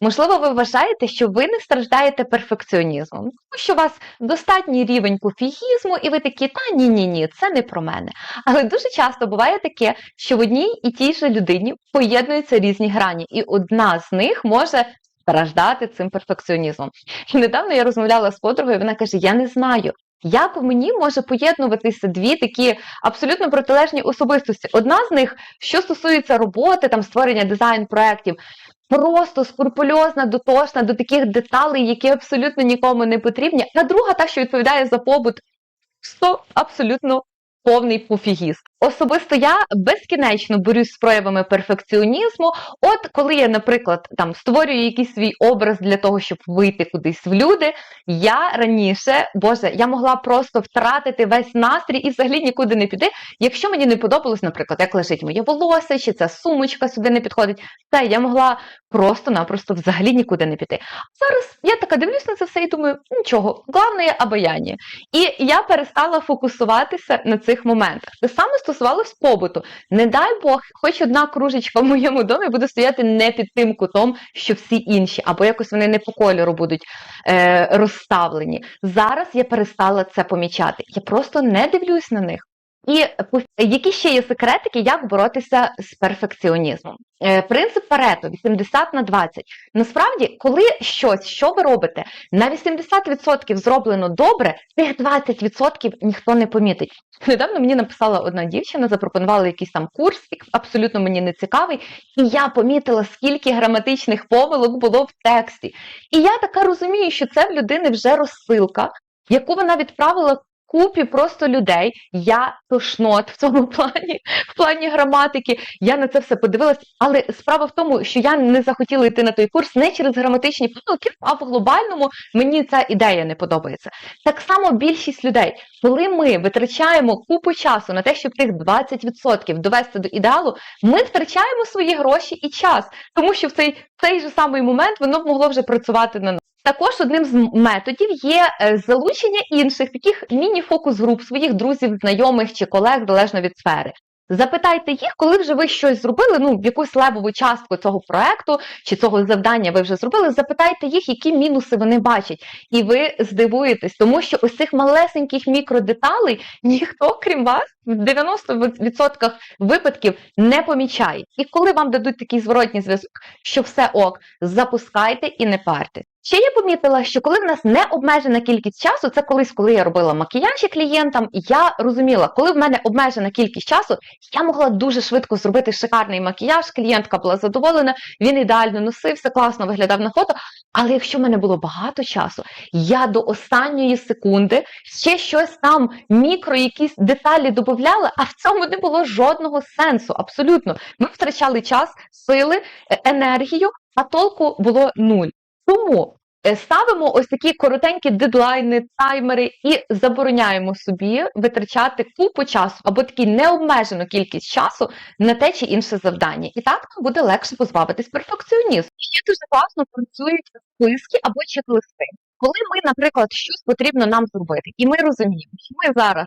Можливо, ви вважаєте, що ви не страждаєте перфекціонізмом, тому що у вас достатній рівень пофігізму, і ви такі, та ні, ні, це не про мене. Але дуже часто буває таке, що в одній і тій же людині поєднуються різні грані, і одна з них може страждати цим перфекціонізмом. І недавно я розмовляла з подругою, вона каже: Я не знаю. Як в мені може поєднуватися дві такі абсолютно протилежні особистості? Одна з них, що стосується роботи, там створення дизайн-проєктів, просто скрупульозна, дотошна до таких деталей, які абсолютно нікому не потрібні. А друга, та, що відповідає за побут, 100 абсолютно повний пофігіст. Особисто я безкінечно борюсь з проявами перфекціонізму. От коли я, наприклад, там створюю якийсь свій образ для того, щоб вийти кудись в люди, я раніше, боже, я могла просто втратити весь настрій і взагалі нікуди не піти. Якщо мені не подобалось, наприклад, як лежить моє волосся, чи ця сумочка сюди не підходить, все, я могла просто-напросто взагалі нікуди не піти. Зараз я така дивлюсь на це все і думаю, нічого, головне обаяння. І я перестала фокусуватися на цих моментах. Те саме стосувалось побуту. Не дай Бог, хоч одна кружечка в моєму домі буде стояти не під тим кутом, що всі інші, або якось вони не по кольору будуть е, розставлені. Зараз я перестала це помічати. Я просто не дивлюсь на них. І які ще є секретики, як боротися з перфекціонізмом? Е, Принцип Парето 80 на 20. Насправді, коли щось, що ви робите, на 80% зроблено добре, тих 20% ніхто не помітить. Недавно мені написала одна дівчина, запропонувала якийсь там курс, абсолютно мені не цікавий, і я помітила, скільки граматичних помилок було в тексті. І я така розумію, що це в людини вже розсилка, яку вона відправила купі просто людей. Я тошнот в цьому плані, в плані граматики. Я на це все подивилась. Але справа в тому, що я не захотіла йти на той курс не через граматичні помилки, а в глобальному мені ця ідея не подобається. Так само більшість людей, коли ми витрачаємо купу часу на те, щоб тих 20% довести до ідеалу, ми втрачаємо свої гроші і час, тому що в цей, цей же самий момент воно б могло вже працювати на нас. Також одним з методів є е, залучення інших таких міні-фокус груп своїх друзів, знайомих чи колег, залежно від сфери. Запитайте їх, коли вже ви щось зробили, ну якусь левову частку цього проекту чи цього завдання ви вже зробили. Запитайте їх, які мінуси вони бачать, і ви здивуєтесь, тому що ось цих малесеньких мікродеталей ніхто, крім вас, в 90% випадків не помічає. І коли вам дадуть такий зворотній зв'язок, що все ок, запускайте і не парте. Ще я помітила, що коли в нас не обмежена кількість часу, це колись, коли я робила макіяжі клієнтам, я розуміла, коли в мене обмежена кількість часу, я могла дуже швидко зробити шикарний макіяж. Клієнтка була задоволена, він ідеально носився, класно виглядав на фото. Але якщо в мене було багато часу, я до останньої секунди ще щось там, мікро, якісь деталі додавала, а в цьому не було жодного сенсу. Абсолютно, ми втрачали час, сили, е, енергію, а толку було нуль. Тому е, ставимо ось такі коротенькі дедлайни, таймери і забороняємо собі витрачати купу часу або таку необмежену кількість часу на те чи інше завдання. І так нам буде легше позбавитись перфекціонізму. Ще дуже класно працюють списки або чек-листи. Коли ми, наприклад, щось потрібно нам зробити, і ми розуміємо, що ми зараз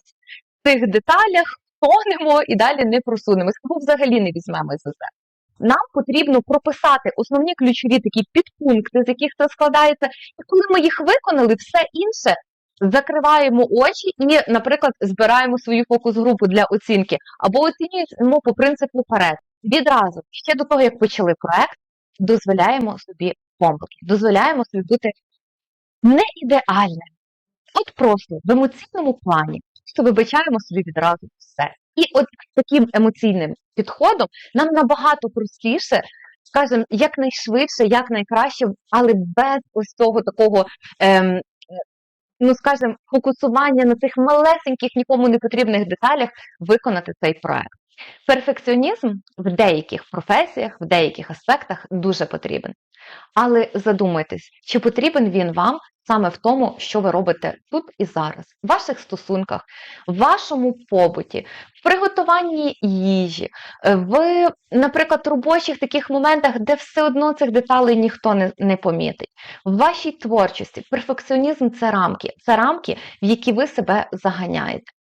в цих деталях тонемо і далі не просунемось, або взагалі не візьмемо за це. Нам потрібно прописати основні ключові такі підпункти, з яких це складається, і коли ми їх виконали, все інше закриваємо очі і, наприклад, збираємо свою фокус-групу для оцінки, або оцінюємо по принципу перед. Відразу ще до того, як почали проект, дозволяємо собі помилки, дозволяємо собі бути не ідеальним. От просто в емоційному плані просто вибачаємо собі відразу все. І от таким емоційним підходом нам набагато простіше, скажімо, якнайшвидше, якнайкраще, але без ось цього такого. Ем, Ну, скажімо, фокусування на цих малесеньких, нікому не потрібних деталях виконати цей проект. Перфекціонізм в деяких професіях, в деяких аспектах дуже потрібен. Але задумайтесь, чи потрібен він вам саме в тому, що ви робите тут і зараз, в ваших стосунках, в вашому побуті, в приготуванні їжі, е, в, наприклад, робочих таких моментах, де все одно цих деталей ніхто не, не помітить. В вашій творчості перфекціонізм це рамки, це рамки, в які ви себе заганяєте.